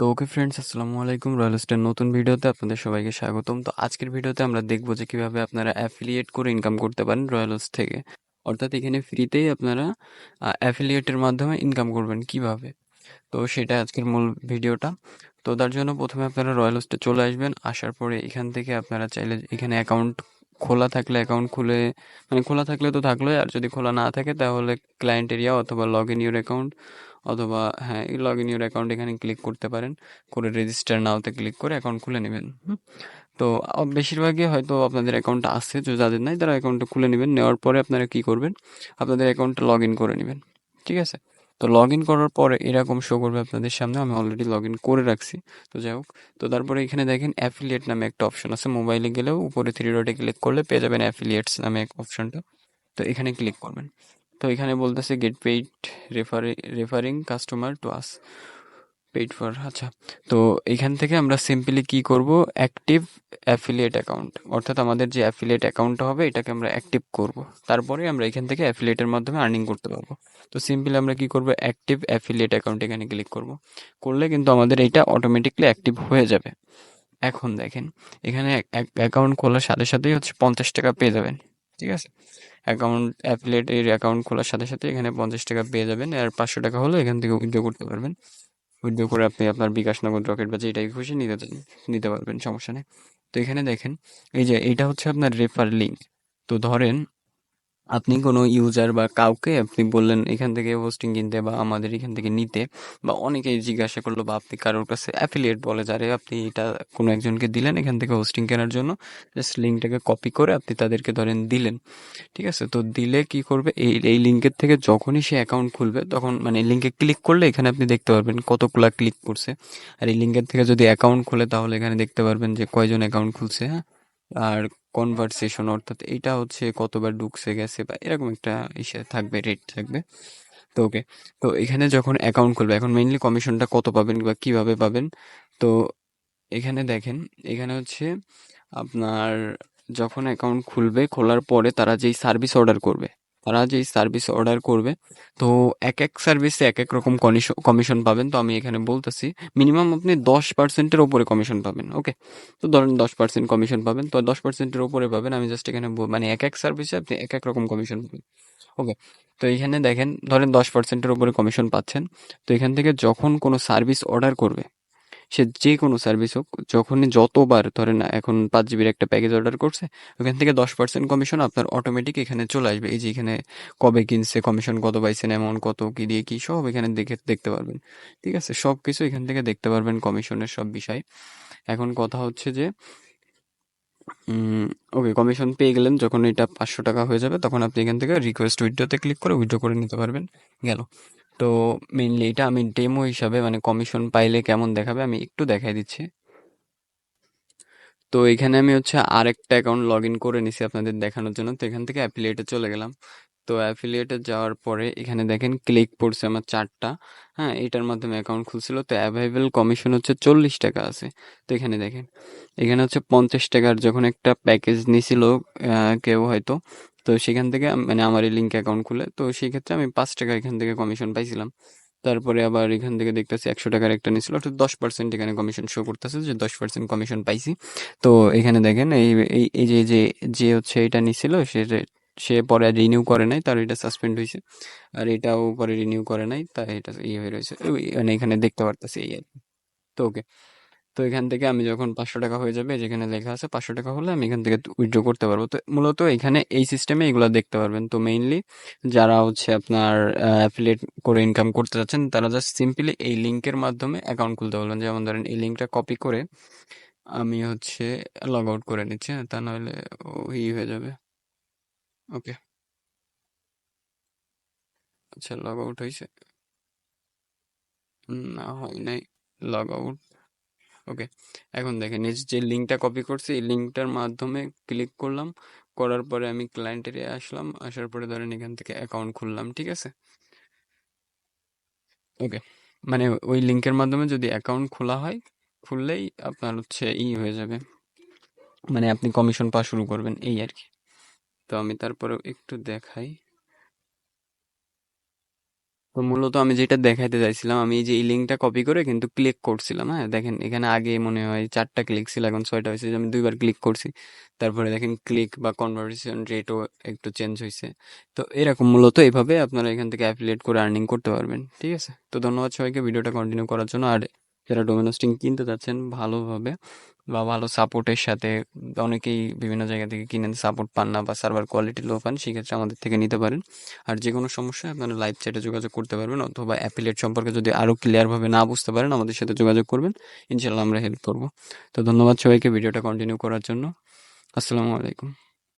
তো okay friends আসসালামু আলাইকুম। রয়্যাল স্টার নতুন ভিডিওতে আপনাদের সবাইকে স্বাগতম। তো আজকের ভিডিওতে আমরা দেখব যে কীভাবে আপনারা অ্যাফিলিয়েট করে ইনকাম করতে পারেন রয়্যালস থেকে। অর্থাৎ এখানে ফ্রিতেই আপনারা অ্যাফিলিয়েটের মাধ্যমে ইনকাম করবেন কীভাবে। তো সেটা আজকের মূল ভিডিওটা। তো তার জন্য প্রথমে আপনারা রয়্যাল হোস্টে চলে আসবেন। আসার পরে এখান থেকে আপনারা চাইলে এখানে অ্যাকাউন্ট খোলা থাকলে অ্যাকাউন্ট খুলে মানে খোলা থাকলে তো থাকলোই। আর যদি খোলা না থাকে তাহলে ক্লায়েন্ট এরিয়া অথবা লগ ইন ইউর অ্যাকাউন্ট অথবা হ্যাঁ এই লগ ইন ইউর অ্যাকাউন্ট এখানে ক্লিক করতে পারেন। করে রেজিস্টার নাওতে ক্লিক করে অ্যাকাউন্ট খুলে নেবেন তো বেশিরভাগই হয়তো আপনাদের অ্যাকাউন্ট আছে তো যাদের নাই তারা অ্যাকাউন্টটা খুলে নেবেন। নেওয়ার পরে আপনারা কি করবেন? আপনাদের অ্যাকাউন্টটা লগ ইন করে নেবেন, ঠিক আছে? তো লগ ইন করার পরে এরকম শো করবে আপনাদের সামনে। আমি অলরেডি লগ ইন করে রাখছি, তো যাই হোক। তো, তারপরে এখানে দেখেন অ্যাফিলিয়েট নামে একটা অপশন আছে। মোবাইলে গেলেও উপরে থ্রি ডটে ক্লিক করলে পেয়ে যাবেন অ্যাফিলিয়েটস নামে এক অপশনটা তো, এখানে ক্লিক করবেন। তো এখানে বলতেছে get paid refer referring customer to us paid for আচ্ছা। তো এখান থেকে আমরা সিম্পলি কি করব? অ্যাক্টিভ অ্যাফিলিয়েট অ্যাকাউন্ট অর্থাৎ আমাদের যে অ্যাফিলিয়েট অ্যাকাউন্টটা হবে, এটাকে আমরা অ্যাক্টিভ করব। তারপরে আমরা এখান থেকে অ্যাফিলিয়েটের মাধ্যমে আর্নিং করতে পারব। তো সিম্পলি আমরা কি করব? অ্যাক্টিভ অ্যাফিলিয়েট অ্যাকাউন্ট এখানে ক্লিক করব। করলে কিন্তু আমাদের এইটা অটোমেটিকলি অ্যাক্টিভ হয়ে যাবে। এখন দেখেন, এখানে অ্যাকাউন্ট খোলার সাথে সাথেই হচ্ছে পঞ্চাশ টাকা পেয়ে যাবেন। ঠিক আছে? অ্যাকাউন্ট অ্যাফিলেট এর অ্যাকাউন্ট খোলার সাথে সাথে এখানে পঞ্চাশ টাকা পেয়ে যাবেন আর পাঁচশো টাকা হলে এখান থেকে উইথড্র করতে পারবেন। উইথড্র করে আপনি আপনার বিকাশ নগদ রকেট বা যেটাই খুশি নিতে নিতে পারবেন, সমস্যা নেই। তো এখানে দেখেন, এই যে এটা হচ্ছে আপনার রেফার লিঙ্ক তো ধরেন আপনি কোনো ইউজার বা কাউকে আপনি বললেন, এখান থেকে হোস্টিং কিনতে বা আমাদের এখান থেকে নিতে, বা অনেকেই জিজ্ঞাসা করল, বা আপনি কারোর কাছে অ্যাফিলিয়েট বলে যারে আপনি এটা কোনো একজনকে দিলেন এখান থেকে হোস্টিং কেনার জন্য? জাস্ট লিঙ্কটাকে কপি করে আপনি তাদেরকে ধরেন দিলেন। ঠিক আছে? তো দিলে কি করবে? এই এই লিঙ্কের থেকে যখনই সে অ্যাকাউন্ট খুলবে, তখন মানে লিঙ্কে ক্লিক করলে এখানে আপনি দেখতে পারবেন কতগুলা ক্লিক করছে। আর এই লিঙ্কের থেকে যদি অ্যাকাউন্ট খোলে, তাহলে এখানে দেখতে পারবেন যে কয়জন অ্যাকাউন্ট খুলছে হ্যাঁ? আর কনভারসেশন অর্থাৎ এটা হচ্ছে কতবার ডুকসে গেছে বা এরকম একটা ইসে থাকবে রেট থাকবে। তো ওকে তো এখানে যখন অ্যাকাউন্ট খুলবে, এখন মেইনলি কমিশনটা কত পাবেন বা কীভাবে পাবেন? তো এখানে দেখেন, এখানে হচ্ছে আপনার যখন অ্যাকাউন্ট খুলবে, খোলার পরে তারা যেই সার্ভিস অর্ডার করবে তারা যেই সার্ভিস অর্ডার করবে, তো এক এক সার্ভিসে এক এক রকম কমিশন পাবেন। তো আমি এখানে বলতেছি মিনিমাম আপনি দশ পার্সেন্টের ওপরে কমিশন পাবেন ওকে তো ধরেন দশ পার্সেন্ট কমিশন পাবেন, তো দশ পার্সেন্টের ওপরে পাবেন। আমি জাস্ট এখানে মানে এক এক সার্ভিসে আপনি এক এক রকম কমিশন পাবেন ওকে তো এখানে দেখেন, ধরেন দশ পার্সেন্টের ওপরে কমিশন পাচ্ছেন। তো এখান থেকে যখন কোনো সার্ভিস অর্ডার করবে সে যে কোনো সার্ভিস হোক, যখনই যতবার ধরেন এখন পাঁচ জিবির একটা প্যাকেজ অর্ডার করছে, ওখান থেকে দশ পার্সেন্ট কমিশন আপনার অটোমেটিক এখানে চলে আসবে। এই যে এখানে কবে কিনছে কমিশন কত পাইছেন অ্যামাউন্ট কত, কি দিয়ে কি, সব এখানে দেখে, দেখতে পারবেন। ঠিক আছে? সব কিছু এখান থেকে দেখতে পারবেন কমিশনের সব বিষয়। এখন কথা হচ্ছে যে ওকে কমিশন পেয়ে গেলেন, যখন এটা পাঁচশো টাকা হয়ে যাবে, তখন আপনি এখান থেকে রিকোয়েস্ট উইথড্রোতে ক্লিক করে উইথড্রো করে নিতে পারবেন। গেল। তো মেনলি এটা আমি ডেমো হিসাবে মানে কমিশন পাইলে কেমন দেখাবে আমি একটু দেখাই দিচ্ছি। তো এখানে আমি হচ্ছে আরেকটা অ্যাকাউন্ট লগ ইন করে নিছি আপনাদের দেখানোর জন্য। তো এখান থেকে অ্যাফিলিয়েটে চলে গেলাম। তো অ্যাফিলিয়েটে যাওয়ার পরে এখানে দেখেন ক্লিক পড়ছে আমার চারটা। হ্যাঁ এটার মাধ্যমে অ্যাকাউন্ট খুলছিল। তো অ্যাভেলেবেল কমিশন হচ্ছে চল্লিশ টাকা আছে। তো এখানে দেখেন, এখানে হচ্ছে পঞ্চাশ টাকার যখন একটা প্যাকেজ নিছিল কেউ হয়তো তো সেখান থেকে মানে আমার এই লিঙ্ক অ্যাকাউন্ট খুলে, তো সেই ক্ষেত্রে আমি পাঁচ টাকা এখান থেকে কমিশন পাইছিলাম। তারপরে আবার এখান থেকে দেখতেছি একশো টাকার একটা নিয়েছিল অর্থাৎ দশ পার্সেন্ট এখানে কমিশন শো করতেছে যে দশ পার্সেন্ট কমিশন পাইছি। তো এখানে দেখেন, এই এই যে যে যে হচ্ছে এটা নিছিল, সে সে পরে রিনিউ করে নাই, তার এটা সাসপেন্ড হয়েছে আর এটাও পরে রিনিউ করে নাই, তাই এটা ইয়ে হয়ে রয়েছে। মানে এখানে দেখতে পারতেছি এই আর কি। তো ওকে তো এখান থেকে আমি যখন পাঁচশো টাকা হয়ে যাবে যেখানে লেখা আছে পাঁচশো টাকা হলে আমি এখান থেকে উইথড্র করতে পারব। তো মূলত এখানে এই সিস্টেমে এগুলো দেখতে পারবেন। তো মেইনলি যারা হচ্ছে আপনার অ্যাফিলিয়েট করে ইনকাম করতে যাচ্ছেন তারা জাস্ট সিম্পলি এই লিঙ্কের মাধ্যমে অ্যাকাউন্ট খুলতে পারবেন। যেমন ধরেন এই লিঙ্কটা কপি করে আমি হচ্ছে লগ আউট করে নিচ্ছি হ্যাঁ, তা নাহলে ওই হয়ে যাবে। ওকে। আচ্ছা লগ আউট হয়েছে। না হয় নাই। লগ আউট ওকে এখন দেখেন, এই যে লিঙ্কটা কপি করছি, এই লিঙ্কটার মাধ্যমে ক্লিক করলাম। করার পরে আমি ক্লায়েন্টের আসলাম। আসার পরে ধরেন এখান থেকে অ্যাকাউন্ট খুললাম, ঠিক আছে? ওকে মানে ওই লিঙ্কের মাধ্যমে যদি অ্যাকাউন্ট খোলা হয়, খুললেই আপনার হচ্ছে ই হয়ে যাবে। মানে আপনি কমিশন পাওয়া শুরু করবেন, এই আর কি। তো আমি তারপরে একটু দেখাই। তো মূলত আমি যেটা দেখাইতে চাইছিলাম, আমি এই যে এই লিঙ্কটা কপি করে কিন্তু ক্লিক করছিলাম হ্যাঁ? দেখেন, এখানে আগে মনে হয় চারটা ক্লিক ছিল, এখন ছয়টা হয়েছে আমি দুইবার ক্লিক করছি। তারপরে দেখেন ক্লিক বা কনভার্সেশন রেটও একটু চেঞ্জ হয়েছে। তো এরকম মূলত এইভাবে আপনারা এখান থেকে অ্যাফিলিয়েট করে আর্নিং করতে পারবেন, ঠিক আছে? তো ধন্যবাদ সবাইকে, ভিডিওটা কন্টিনিউ করার জন্য। আর যারা ডোমিনোস্টিং কিনতে চাচ্ছেন, ভালোভাবে বা ভালো সাপোর্টের সাথে অনেকেই বিভিন্ন জায়গা থেকে কিনে সাপোর্ট পান না বা সার্ভার কোয়ালিটি লো পান, সেক্ষেত্রে আমাদের থেকে নিতে পারেন। আর যে কোনো সমস্যায় আপনারা লাইভ চ্যাটে যোগাযোগ করতে পারবেন অথবা অ্যাপিলেট সম্পর্কে যদি আরও ক্লিয়ারভাবে না বুঝতে পারেন, আমাদের সাথে যোগাযোগ করবেন। ইনশাল্লাহ আমরা হেল্প করব। তো ধন্যবাদ সবাইকে ভিডিওটা কন্টিনিউ করার জন্য। আসসালামু আলাইকুম।